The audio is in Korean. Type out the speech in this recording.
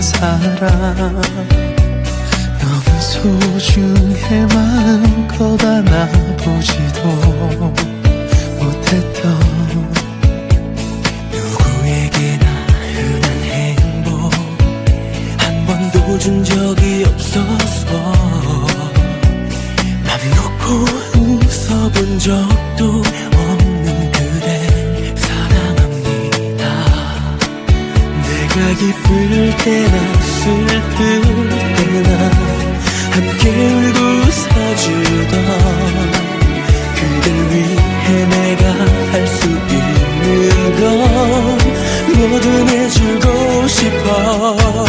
사람 너무 소중해 마음껏 안아보지도 못했던 누구에게나 흔한 행복. 한 번도 준 적이 없어서 맘 놓고 웃어본 적 내가 기쁠 때나 슬플 때나 함께 울고 웃어주던 그댈 위해 내가 할 수 있는 건 뭐든 해주고 싶어